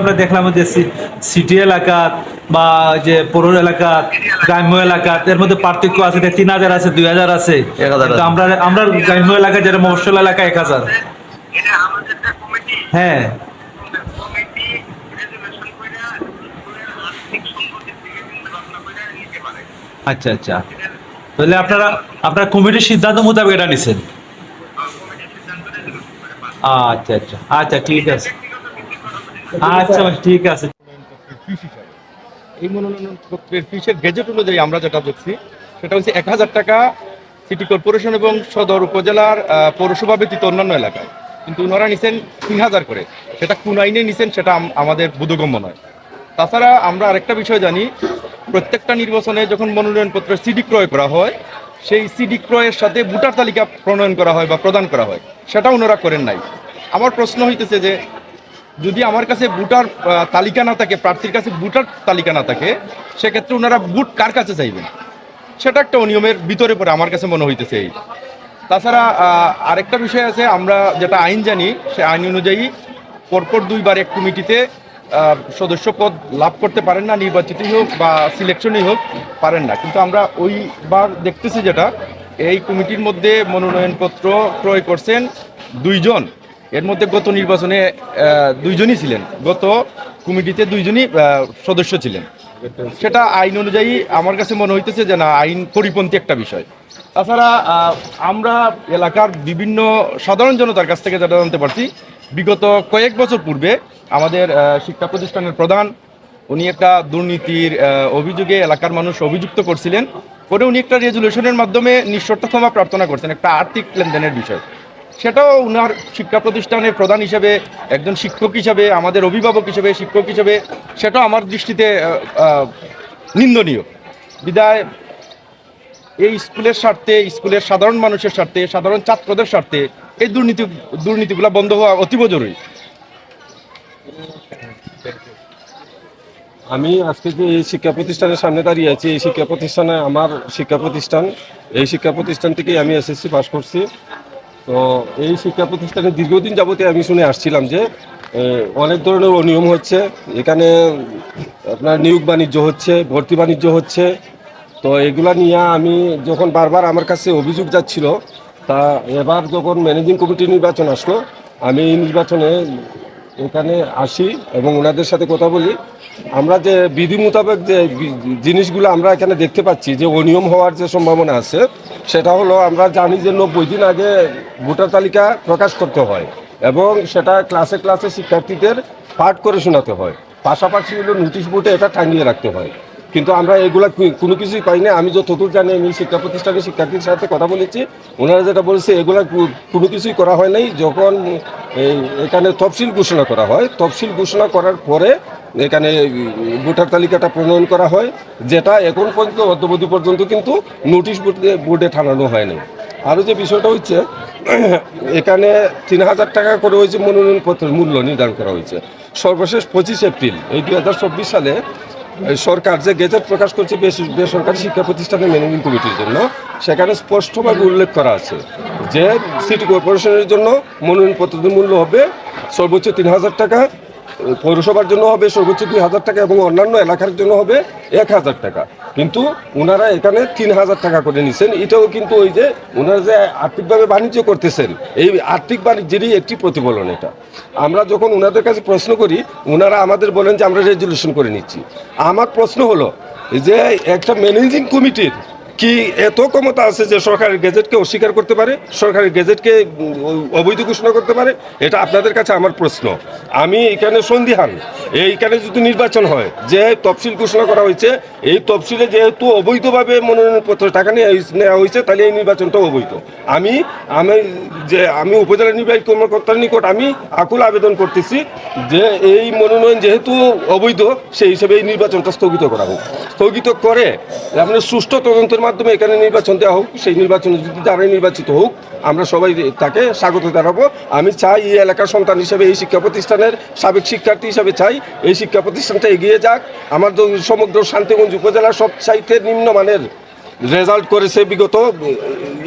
আমরা দেখলাম যে সিটি এলাকা বা যে পৌর এলাকা গ্রাম্য এলাকা এর মধ্যে পার্থক্য আছে যে তিন হাজার আছে দুই হাজার আছে। 1000 কিন্তু আছে। আমরা আমরা গ্রাম্য এলাকা যেটা মফস্বল এলাকা এক হাজার। এটা আমাদের যে কমিটি। হ্যাঁ। আচ্ছা আচ্ছা। তাহলে আপনারা আপনার কমিটির সিদ্ধান্ত মোতাবেক এটা নিছেন। পাস আচ্ছা আচ্ছা। আচ্ছা ঠিক আছে। আচ্ছা ঠিক আছে। এই মনোনয়ন পত্রের ফিসের গেজেট অনুযায়ী আমরা যেটা দেখছি, সেটা হচ্ছে এক হাজার টাকা সিটি কর্পোরেশন এবং সদর উপজেলার পৌরসভা ব্যতীত অন্যান্য এলাকায়। কিন্তু ওনারা নিছেন তিন হাজার করে। সেটা কোন আইনে নিছেন সেটা আমাদের বোধগম্য নয়। তাছাড়া আমরা আরেকটা বিষয় জানি, প্রত্যেকটা নির্বাচনে যখন মনোনয়নপত্রের সিডি ক্রয় করা হয়, সেই সিডি ক্রয়ের সাথে ভোটার তালিকা প্রণয়ন করা হয় বা প্রদান করা হয়। সেটা ওনারা করেন নাই। আমার প্রশ্ন হইতেছে যে যদি আমার কাছে বুটার তালিকা না থাকে, প্রার্থীর কাছে বুটার তালিকা না থাকে, সেক্ষেত্রে ওনারা বুট কার কাছে চাইবেন? সেটা একটা অনিয়মের ভিতরে পড়ে আমার কাছে মনে হইতেছে এই। তাছাড়া আরেকটা বিষয় আছে, আমরা যেটা আইন জানি, সে আইন অনুযায়ী পরপর দুইবার এক কমিটিতে সদস্য পদ লাভ করতে পারেন না, নির্বাচিতই হোক বা সিলেকশনই হোক, পারেন না। কিন্তু আমরা ওইবার দেখতেছি যেটা, এই কমিটির মধ্যে মনোনয়নপত্র ক্রয় করছেন দুইজন। এর মধ্যে গত নির্বাচনে দুইজনই ছিলেন। গত কমিটিতে দুইজনই সদস্য ছিলেন। সেটা আইন অনুযায়ী আমার কাছে মনে হইতেছে যে না, আইন পরিপন্থী একটা বিষয়। তাছাড়া আমরা এলাকার বিভিন্ন সাধারণ জনতার কাছ থেকে যেটা জানতে পারছি, বিগত কয়েক বছর পূর্বে আমাদের শিক্ষা প্রতিষ্ঠানের প্রধান, উনি একটা দুর্নীতির অভিযোগে এলাকার মানুষ অভিযুক্ত করছিলেন। পরে উনি একটা রেজুলেশনের মাধ্যমে নিঃশর্ত ক্ষমা প্রার্থনা করছেন, একটা আর্থিক লেনদেনের বিষয়। সেটাও উনার শিক্ষা প্রতিষ্ঠানের প্রধান হিসেবে, একজন শিক্ষক হিসেবে, আমাদের অভিভাবক হিসেবে, শিক্ষক হিসেবে, সেটাও আমার দৃষ্টিতে নিন্দনীয়। বিদায়, এই স্কুলের স্বার্থে স্কুলের সাধারণ মানুষের স্বার্থে, সাধারণ ছাত্রদের স্বার্থে, এই দুর্নীতি, দুর্নীতিগুলো বন্ধ হওয়া অতীব জরুরি। আমি আজকে যে এই শিক্ষা প্রতিষ্ঠানের সামনে দাঁড়িয়ে আছি, এই শিক্ষা প্রতিষ্ঠানে আমার শিক্ষা প্রতিষ্ঠান, এই শিক্ষা প্রতিষ্ঠান থেকেই আমি এসএসসি পাস করছি। তো এই শিক্ষা প্রতিষ্ঠানে দীর্ঘদিন যাবতীয় আমি শুনে আসছিলাম যে অনেক ধরনের অনিয়ম হচ্ছে। এখানে আপনার নিয়োগ বাণিজ্য হচ্ছে, ভর্তি বাণিজ্য হচ্ছে। তো এগুলা নিয়ে আমি যখন বারবার আমার কাছে অভিযোগ যাচ্ছিল, তা এবার যখন ম্যানেজিং কমিটি নির্বাচন আসলো, আমি এই নির্বাচনে এখানে আসি এবং ওনাদের সাথে কথা বলি। আমরা যে বিধি মোতাবেক যে জিনিসগুলো আমরা এখানে দেখতে পাচ্ছি, যে অনিয়ম হওয়ার যে সম্ভাবনা আছে, সেটা হলো আমরা জানি যে নব্বই দিন আগে ভোটার তালিকা প্রকাশ করতে হয় এবং সেটা ক্লাসে ক্লাসে শিক্ষার্থীদের পাঠ করে শোনাতে হয়। পাশাপাশি হলো নোটিশ বোর্ডে এটা টাঙিয়ে রাখতে হয়। কিন্তু আমরা এগুলা কোনো কিছুই পাই না। আমি যতদূর জানি, আমি শিক্ষা প্রতিষ্ঠানের শিক্ষার্থীর সাথে কথা বলেছি। ওনারা যেটা বলছে, এগুলা কোনো কিছুই করা হয় নাই। যখন এখানে তফসিল ঘোষণা করা হয়, তফসিল ঘোষণা করার পরে এখানে ভোটার তালিকাটা প্রণয়ন করা হয়, যেটা এখন পর্যন্ত, অদ্যবধি পর্যন্ত কিন্তু নোটিশ বোর্ডে বোর্ডে ঠানানো হয়নি। আরও যে বিষয়টা হচ্ছে এখানে তিন হাজার টাকা করে হয়েছে মনোনয়নপত্রের মূল্য নির্ধারণ করা হয়েছে সর্বশেষ পঁচিশ এপ্রিল, এই দুই হাজার চব্বিশ সালে সরকার যে গেজেট প্রকাশ করছে বেস- বেসরকারি শিক্ষা প্রতিষ্ঠানের ম্যানেজিং কমিটির জন্য, সেখানে স্পষ্টভাবে উল্লেখ করা আছে যে সিটি কর্পোরেশনের জন্য মনোনয়নপত্রের মূল্য হবে সর্বোচ্চ তিন হাজার টাকা পৌরসভার জন্য হবে সর্বোচ্চ দুই হাজার টাকা এবং অন্যান্য এলাকার জন্য হবে এক হাজার টাকা। কিন্তু ওনারা এখানে তিন হাজার টাকা করে নিছেন। এটাও কিন্তু ওই যে ওনারা যে আর্থিকভাবে বাণিজ্য করতেছেন, এই আর্থিক বাণিজ্যেরই একটি প্রতিফলন এটা। আমরা যখন ওনাদের কাছে প্রশ্ন করি ওনারা আমাদের বলেন যে আমরা রেজলিউশন করে নিচ্ছি। আমার প্রশ্ন হলো যে একটা ম্যানেজিং কমিটির কি এত ক্ষমতা আছে যে সরকারের গেজেটকে অস্বীকার করতে পারে, সরকারের গেজেটকে অবৈধ ঘোষণা করতে পারে? এটা আপনাদের কাছে আমার প্রশ্ন। আমি এখানে সন্দিহান। এইখানে যদি নির্বাচন হয়, যে তফসিল ঘোষণা করা হয়েছে, এই তফসিলে যেহেতু অবৈধভাবে মনোনয়নপত্র টাকা নেওয়া হয়েছে তাহলে এই নির্বাচনটা অবৈধ। আমি আমি যে, আমি উপজেলা নির্বাহী কর্মকর্তার নিকট আমি আকুল আবেদন করতেছি যে এই মনোনয়ন যেহেতু অবৈধ, সেই হিসেবে এই নির্বাচনটা স্থগিত করা হোক। স্থগিত করে আপনার সুষ্ঠু তদন্তের মাধ্যমে এখানে নির্বাচন দেওয়া হোক, সেই নির্বাচনে যদি তারাই নির্বাচিত হোক, আমরা সবাই তাকে স্বাগত জানাব। আমি চাই এই এলাকার সন্তান হিসেবে, এই শিক্ষা প্রতিষ্ঠানের সাবেক শিক্ষার্থী হিসেবে চাই। এই শিক্ষা প্রতিষ্ঠানটা এগিয়ে যাক। আমার সমগ্র শান্তিগঞ্জ উপজেলার সব চাইতে নিম্নমানের রেজাল্ট করেছে বিগত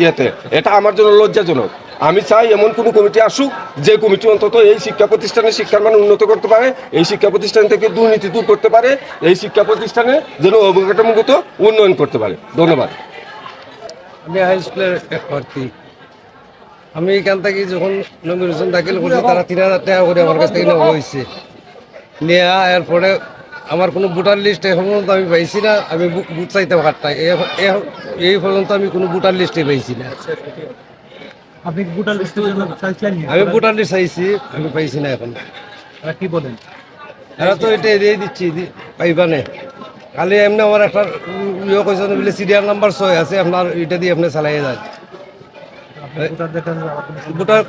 ইয়েতে। এটা আমার জন্য লজ্জাজনক। আমি চাই এমন কোনো কমিটি আসুক যে কমিটি অন্তত এই শিক্ষা প্রতিষ্ঠানে শিক্ষার মান উন্নত করতে পারে, এই শিক্ষা প্রতিষ্ঠান থেকে দুর্নীতি দূর করতে পারে, এই শিক্ষা প্রতিষ্ঠানে যেন অবকাঠামোগত উন্নয়ন করতে পারে। ধন্যবাদ। আমি হাই স্কুলের এক প্রার্থী। আমি এখান থেকে যখন নমিনেশন দাখিল করছি, তারা তিন হাজার টাকা করে আমার কাছ থেকে নেওয়া হয়েছে। নেওয়া এরপরে আমার কোনো ভোটার লিস্ট এখন পর্যন্ত আমি পাইছি না, আমি বুথ চাইতে পারতাম। এই পর্যন্ত আমি কোনো ভোটার লিস্টে পাইছি না। আপনি আমি লিস্ট চাইছি আমি পাইছি না এখন। কি বলেন? এরা তো এটা দিয়ে দিচ্ছি পাইবা নে। খালি এমনি আমার একটা ইয়ে কইছেন বলে সিরিয়াল নাম্বার ছয় আছে আপনার এটা দিয়ে আপনি চালাই যান।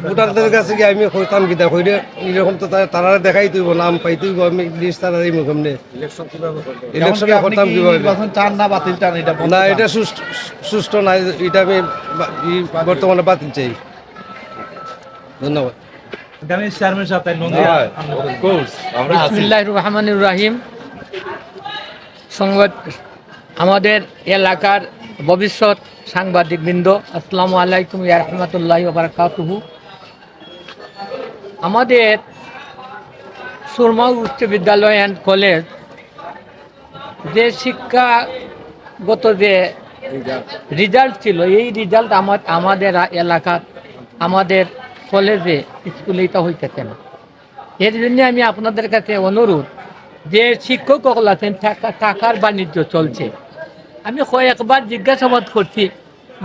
ভোটারদের কাছে গিয়ে আমি কইতাম কি দেখো এরকম তো তারা- দেখাই তুইব নাম পাই তুইব আমি লিস্ট তারা এই মুখম নে ইলেকশনে করতাম কীভাবে চান না বাতিল চান এটা না এটা সুষ্ঠু নাই এটা আমি বর্তমানে বাতিল চাই। ধন্যবাদ। আমি চেয়ারম্যান সাহেব তাই নন্দিয়া বিসমিল্লাহ রহমান রাহিম। সংবাদ আমাদের এলাকার ভবিষ্যৎ সাংবাদিকবৃন্দ আসসালামু আলাইকুম ইয়া রহমতুল্লাহ বারকাতুহু। আমাদের সুরমা উচ্চ বিদ্যালয় অ্যান্ড কলেজ যে শিক্ষাগত যে রেজাল্ট ছিল এই রেজাল্ট আমার আমাদের এলাকার আমাদের কলেজে স্কুলে এটা হইতেছে না। এর জন্য আমি আপনাদের কাছে অনুরোধ যে শিক্ষকসকল আছেন, টাকা টাকার বাণিজ্য চলছে। আমি কয়েকবার জিজ্ঞাসাবাদ করছি,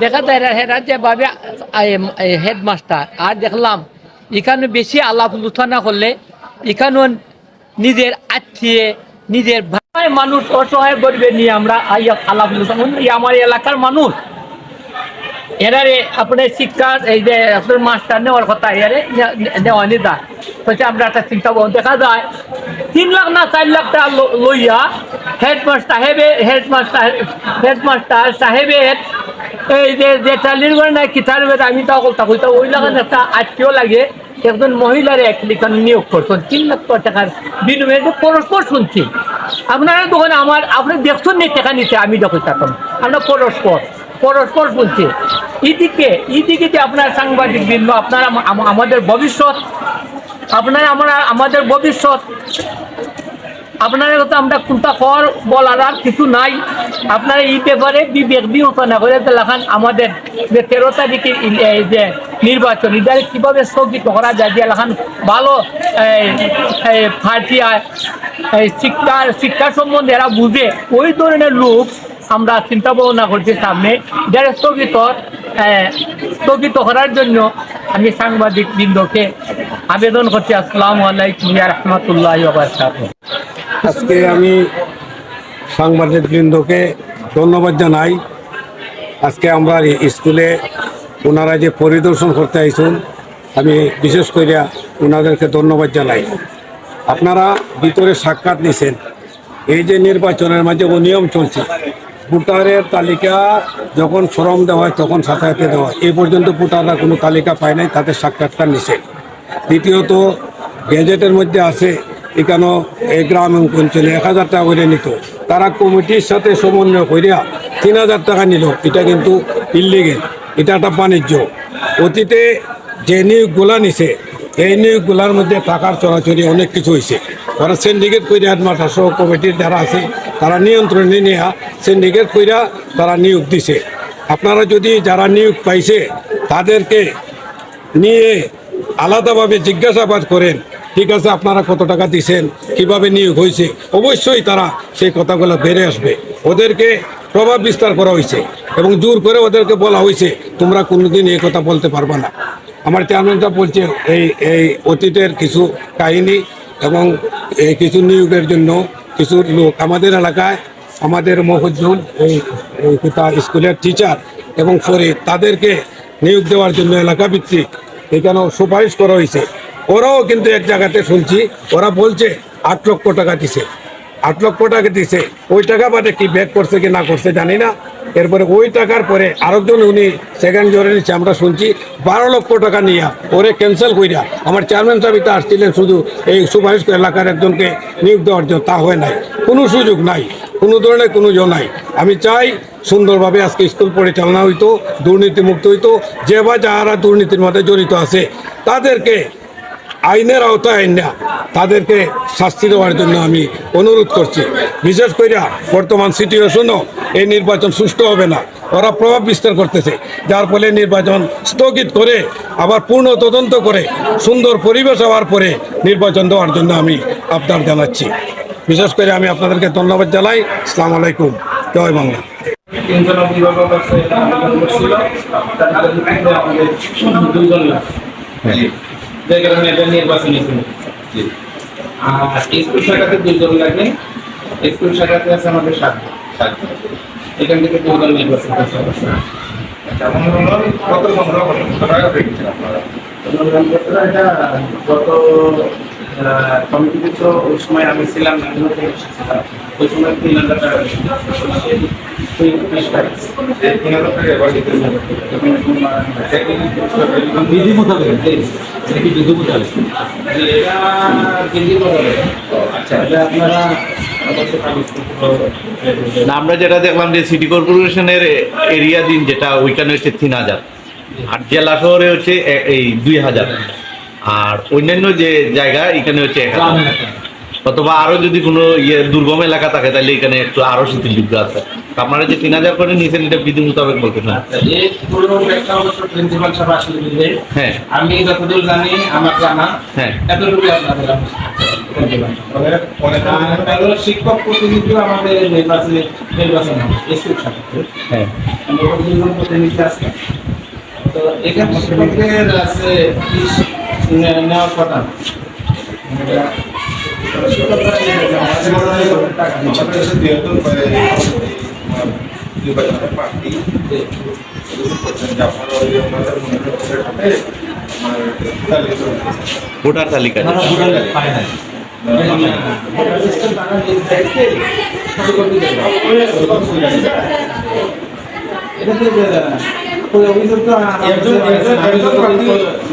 দেখা যায় এরা যেভাবে হেডমাস্টার, আর দেখলাম এখানে বেশি আলাপ আলোচনা করলে এখানে নিজের আত্মীয়, নিজের ভাই মানুষ অসহায় করবে নিয়ে আমরা আলাপ আলোচনা আমার এলাকার মানুষ এরারে আপনার শিক্ষার এই যে আপনার মাস্টার নেওয়ার কথা এরারে নে- নেওয়া নিদা হচ্ছে আমরা একটা চিন্তা করব দেখা যায়। তিন লাখ না চার লাখ টাকা লইয়া হেডমাস্টার সাহেবে, হেডমাস্টার হেডমাস্টার সাহেবের এই যে যে টালির করে না কিতার আমি তাও কথা কইতা ওই লাগান একটা আত্মীয় লাগে, একজন মহিলারে এক নিয়োগ করছেন। তিন লাখ টাকার বিনিময়ে যে পরস্পর শুনছি। আপনারা দোকানে আমার, আপনি দেখছেন নি, টাকা নিতে, আমি দেখো তখন। আমরা পরস্পর। পরস্পর বলছে। এদিকে এদিকে যে আপনার সাংবাদিক বৃন্দ, আপনারা আম- আম- আমাদের ভবিষ্যৎ, আপনারা আমরা আমাদের ভবিষ্যৎ, আপনারা তো আমরা কোনটা কর বলার আর কিছু নাই। আপনারা এই ব্যাপারে বিবেক বিবেচনা করে দেখান আমাদের যে তেরো তারিখে ই- এই যে নির্বাচন, এটা কীভাবে স্থগিত করা যায় যে লেখান ভালো ফাটিয়া এই শিক্ষার শিক্ষা সম্বন্ধে এরা বুঝে। ওই ধরনের লোক আমরা চিন্তা ভাবনা করছি সামনে। যারা স্থগিত স্থগিত করার জন্য আমি সাংবাদিক বৃন্দকে আবেদন করছি। আসসালামু আলাইকুম রহমতুল্লাহ আজকে আমি সাংবাদিক বৃন্দকে ধন্যবাদ জানাই। আজকে আমরা স্কুলে ওনারা যে পরিদর্শন করতে আইসুন, আমি বিশেষ করে ওনাদেরকে ধন্যবাদ জানাই। আপনারা ভিতরে সাক্ষাৎ নিছেন। এই যে নির্বাচনের মাঝে অনিয়ম চলছে। ভোটারের তালিকা যখন ফর্ম দেওয়া হয়, তখন সাথে দেওয়া এই পর্যন্ত ভোটাররা কোনো তালিকা পায় নাই, তাদের সাক্ষাৎকার নিছে। দ্বিতীয়ত গেজেটের মধ্যে আছে এখানেও এই গ্রাম অঞ্চলে এক হাজার টাকা করে নিত। তারা কমিটির সাথে সমন্বয় করিয়া তিন হাজার টাকা নিল। এটা কিন্তু ইলিগেল এটা একটা বাণিজ্য। অতীতে যে নিয়োগগুলা নিছে এই নিয়োগগুলার মধ্যে টাকার চলাচলি অনেক কিছু হয়েছে ওরা সিন্ডিকেট কইরা হেডমাস্টার সহ কমিটির যারা আছে, তারা নিয়ন্ত্রণে নেওয়া সিন্ডিকেট কইরা তারা নিয়োগ দিছে। আপনারা যদি যারা নিয়োগ পাইছে, তাদেরকে নিয়ে আলাদাভাবে জিজ্ঞাসাবাদ করেন, ঠিক আছে, আপনারা কত টাকা দিছেন, কীভাবে নিয়োগ হয়েছে অবশ্যই তারা সেই কথাগুলো বেড়ে আসবে। ওদেরকে প্রভাব বিস্তার করা হয়েছে এবং জোর করে ওদেরকে বলা হয়েছে তোমরা কোনোদিন এই কথা বলতে পারবে না। আমার চেয়ারম্যানটা বলছে, এই এই অতীতের কিছু কাহিনী এবং এই কিছু নিয়োগের জন্য কিছু লোক আমাদের এলাকায়, আমাদের মহজুল এই পিতা স্কুলের টিচার এবং পরে তাদেরকে নিয়োগ দেওয়ার জন্য এলাকা ভিত্তিক এখানেও সুপারিশ করা হয়েছে। ওরাও কিন্তু এক জায়গাতে শুনছি, ওরা বলছে আট লক্ষ টাকা দিছে। আট লক্ষ টাকা দিছে, ওই টাকা বাদে কি ব্যাক করছে কি না করছে জানি না। এরপরে ওই টাকার পরে আরেকজন উনি সেকেন্ড জোরে নিচ্ছে আমরা শুনছি, বারো লক্ষ টাকা নিয়ে, ওরে ক্যান্সেল কইরা, আমার চেয়ারম্যান সাহেব তো আসছিলেন শুধু এই সুপারিশ এলাকার একজনকে নিয়োগ দেওয়ার জন্য, তা হয় নাই, কোনো সুযোগ নাই, কোনো ধরনের কোনো জো নাই। আমি চাই সুন্দরভাবে আজকে স্কুল পরিচালনা হইতো, দুর্নীতিমুক্ত হইতো, যে বা যারা দুর্নীতির মধ্যে জড়িত আছে, তাদেরকে আইনের আওতায় আইন না তাদেরকে শাস্তি দেওয়ার জন্য আমি অনুরোধ করছি। বিশেষ করে বর্তমান সিচুয়েশনও এই নির্বাচন সুষ্ঠু হবে না। ওরা প্রভাব বিস্তার করতেছে। যার ফলে নির্বাচন স্থগিত করে, আবার পূর্ণ তদন্ত করে, সুন্দর পরিবেশ হওয়ার পরে নির্বাচন দেওয়ার জন্য আমি আবদার জানাচ্ছি। বিশেষ করে আমি আপনাদেরকে ধন্যবাদ জানাই। আসসালামু আলাইকুম। জয় বাংলা। লাগে যে কারণে এটা নির্বাচনী আর স্কুল শাখাতে দুজন লাগে স্কুল শাখাতে আছে আমাদের সাত এখান থেকে দুজন নির্বাচন করতে হবে কত সংগ্রহ করেন কত টাকা পেয়েছেন আপনারা এটা গত কমিটিতে তো ওই সময় আমি ছিলাম। ওই সময় তিন হাজার। আচ্ছা আমরা যেটা দেখলাম যে সিটি কর্পোরেশনের এরিয়া দিন যেটা, ওইখানে হচ্ছে তিন হাজার আর জেলা শহরে হচ্ছে এই দুই হাজার আর অন্যান্য যে জায়গা এখানে হচ্ছে এক অথবা আরও যদি কোনো ইয়ে দুর্গম এলাকা থাকে তাহলে এখানে একটু আরও শিথিলযোগ্য আছে। আপনারা যে তিন হাজার করে নিয়েছেন এটা বিধি মোতাবেক বলতে না সাহেব হ্যাঁ। আমি যতদূর জানি আমার জানা হ্যাঁ। এতটুকু হলো শিক্ষক প্রতিনিধিও আমাদের নির্বাচনে নির্বাচন হ্যাঁ। প্রতিনিধি আছে। তো এখানে শিক্ষকদের আছে নেওয়ার কথা না। আমরা শিক্ষকরা টাকা নিচ্ছে। বাংলাদেশের দুই একজন করে নির্বাচনের প্রার্থী করছেন যে আপনারা ওই আমাদের মনোনয়নপত্রের সাথে আমার তালিকা করে দিয়েছেন। ভোটার তালিকা না, না, ভোটার পায় নাই। ভোটার লিস্টের টাকা দিয়ে দেখতে ফটোকপি দেবে। এটা তো যে, ওই অভিযোগ তো আমার একজন- একজন- আমি তো একজন প্রার্থী-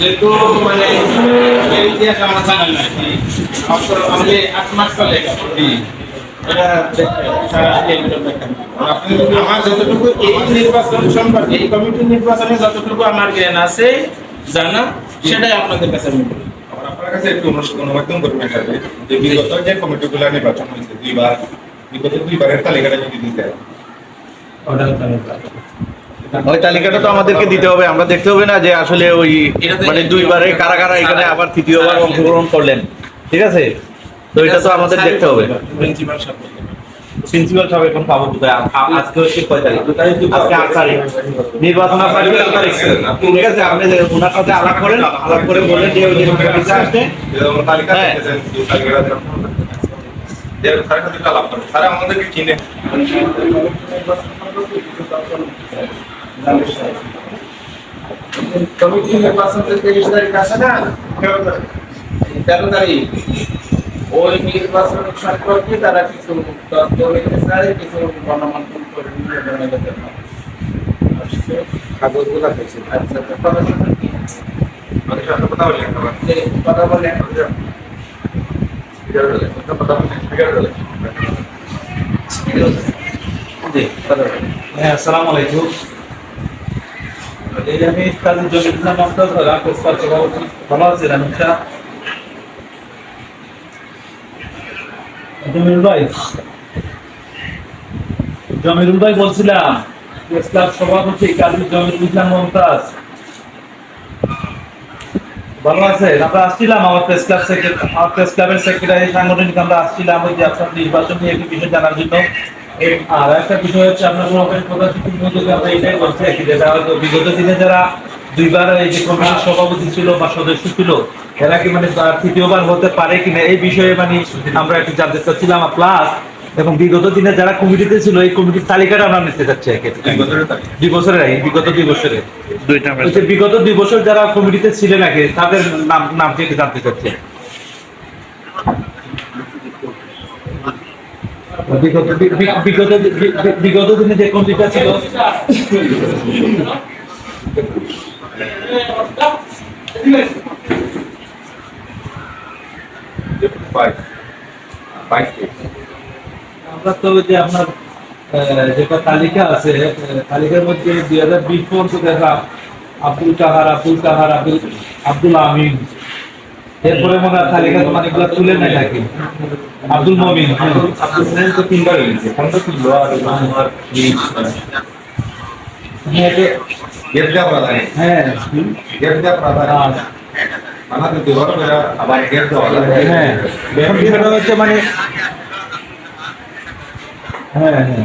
যেহেতু মানে এর ইতিহাস আমার জানা নাই অবসর আমি আট মাস চলে গেল এটা দেখতে সারা এগুলো দেখেন আপনি যদি আমার যতটুকু এই নির্বাচন সম্পর্কে, এই কমিটি নির্বাচনে যতটুকু আমার জ্ঞান আছে, জানা, সেটাই আপনাদের কাছে আমি কাছে একটু অনু- অনুমোদন করবেন যে বিগত যে কমিটিগুলো নির্বাচন হয়েছে দুইবার বিগত দুইবারের তালিকাটা যদি দিতে। ওই তালিকাটা তো আমাদেরকে দিতে হবে আমরা দেখতে হবে না যে আসলে ওই মানে দুইবারে কারা কারা এখানে আবার তৃতীয়বার অংশগ্রহণ করলেন ঠিক আছে? তো এটা তো আমাদের দেখতে হবে। প্রিন্সিপাল সাহেব। প্রিন্সিপাল সাহেব এখন পাবো কোথায়? আজকে হচ্ছে কয় তারিখ? আজকে আট তারিখ। নির্বাচন আপনার আট তারিখ। ঠিক আছে আপনি ওনার সাথে আলাপ করেন আলাপ করে বলেন যে ওই যে তালিকা হ্যাঁ। আমাদেরকে চিনে। কমিটি নির্বাচন তেইশ তারিখ আছে না? তেরো তারিখ। ওই নির্বাচন সম্পর্কে তারা কিছু তথ্য নিতে চায় কিছু গণমাধ্যম করে নিয়ে জানাতে চায়। কাগজগুলো পেয়েছি আচ্ছা কথা বলতে কি? সাথে কথা বললেন কথা বললেন। কথা বলে হ্যাঁ আসসালামু আলাইকুম। আমি কাজী জমির নাম মমতাজ হলাম প্রেসপাল সভাপতি ভালো আছেন আচ্ছা জমিরুল ভাই। জমিরুল ভাই বলছিলাম, প্রেস সভাপতি কাজী জমিরুল ইসলাম মমতাজ। ভালো আছে আমরা আসছিলাম আমার প্রেস ক্লাব আমার প্রেস ক্লাবের সেক্রেটারি সাংগঠনিক আমরা আসছিলাম ওই যে আপনার নির্বাচন নিয়ে একটি বিষয় জানার জন্য। আর একটা বিষয় হচ্ছে, আপনার সমাবেশ শিক্ষক আমরা এটাই বলছি কি যেটা হয়তো বিগত দিনে যারা দুইবার এই যে কমিটির সভাপতি ছিল বা সদস্য ছিল এরা কি মানে তৃতীয়বার হতে পারে কিনা এই বিষয়ে মানে আমরা একটু জানতে চাচ্ছিলাম। প্লাস এবং বিগত দিনে যারা কমিটিতে ছিল এই কমিটির তালিকাটা আমরা নিতে চাচ্ছি এক্ষেত্রে দুই বছরের আগে বিগত দুই বছরে দুইটা বিগত দুই বছর যারা কমিটিতে ছিলেন আগে তাদের নাম নাম থেকে জানতে চাচ্ছি? বিগত বিগত বিগত দিনে যে কমিটিটা ছিল। আমরা তো যে আপনার যেটা তালিকা আছে তালিকার মধ্যে দুই হাজার বিশ পর্যন্ত দেখলাম। আব্দুল কাহার আব্দুল কাহার আব্দুল আব্দুল আমিন। এরপরে মনে হয় তালিকা অনেকগুলো তুলে নেয় নাকি? আব্দুল মমিন। আব্দুল তো তিনবার হয়েছে। পনেরো কিলো আর আমার বিশ। হ্যাঁ যে- হ্যাঁ আহ, হ্যাঁ এখন বিষয়টা হচ্ছে মানে হ্যাঁ হ্যাঁ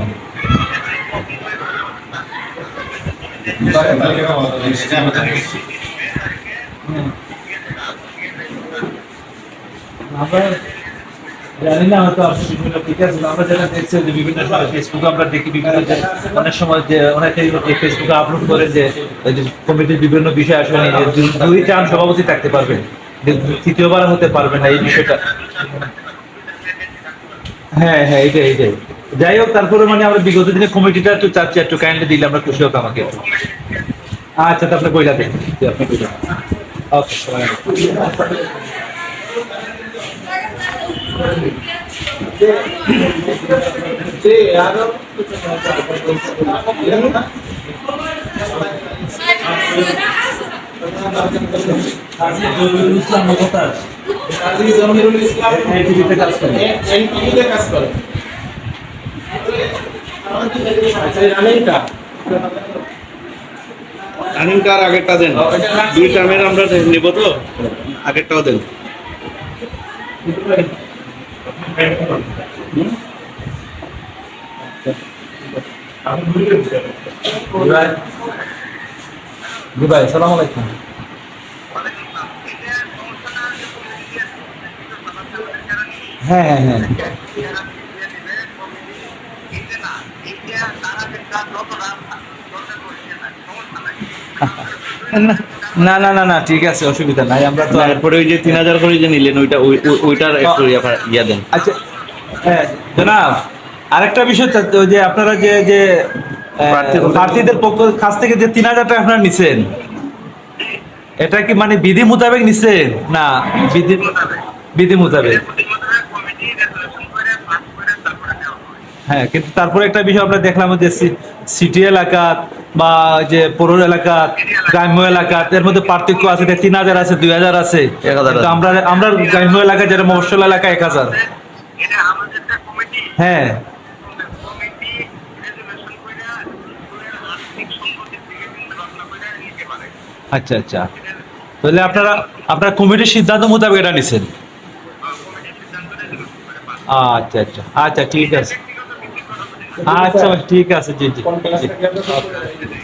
আমরা জানি না হয়তো বিভিন্ন আমরা যেটা দেখছি যে বিভিন্ন ফেসবুকে আমরা দেখি বিভিন্ন যে অনেক সময় যে অনেকেই ফেসবুকে আপলোড করে যে কমিটির বিভিন্ন বিষয় যে দুই- সভাপতি থাকতে তৃতীয়বার হতে পারবে না এই বিষয়টা। হ্যাঁ হ্যাঁ এইটাই এইটাই। যাই হোক, তারপরে মানে আমরা বিগত দিনে কমিটিটা একটু চাচ্ছি, একটু কাইন্ডলি দিলে আমরা খুশি হতাম আমাকে। আচ্ছা তো আপনি দেন। আপনি ওকে রানিংটার আগেরটা দেন। দুই টার্মের আমরা নেব তো? আগেরটাও দেন। ভাই সালাম আলাইকুম। হ্যাঁ হ্যাঁ হ্যাঁ। না। না না না না ঠিক আছে অসুবিধা নাই আমরা তো তারপরে ওই যে তিন হাজার করে যে নিলেন ওইটা ওই- ওই- ওইটার একটু ইয়া- দেন। আচ্ছা হ্যাঁ জনাব আরেকটা বিষয় যে আপনারা যে যে প্রার্থীদের পক্ষ কাছ থেকে যে তিন হাজার টাকা আপনারা নিছেন এটা কি মানে বিধি মোতাবেক নিছেন? না বিধি বিধি মোতাবেক কমিটি রেজুলেশন করে পাস করে তারপরে দেওয়া হয় হ্যাঁ কিন্তু তারপরে একটা বিষয় আমরা দেখলাম যে সিটি এলাকা বা যে পৌর এলাকা গ্রাম্য এলাকা এর মধ্যে পার্থক্য আছে তিন হাজার আছে দুই হাজার আছে। 1000 কিন্তু আছে। আমরা আমরা গ্রাম্য এলাকা যেটা মফস্বল এলাকা এক হাজার। এটা আমাদের যে কমিটি। হ্যাঁ। আচ্ছা আচ্ছা। তাহলে আপনারা আপনার কমিটির সিদ্ধান্ত মোতাবেক এটা নিছেন। পাস। আচ্ছা আচ্ছা। আচ্ছা ঠিক আছে। আচ্ছা ঠিক আছে জি জি।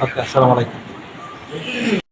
ওকে আসসালামু আলাইকুম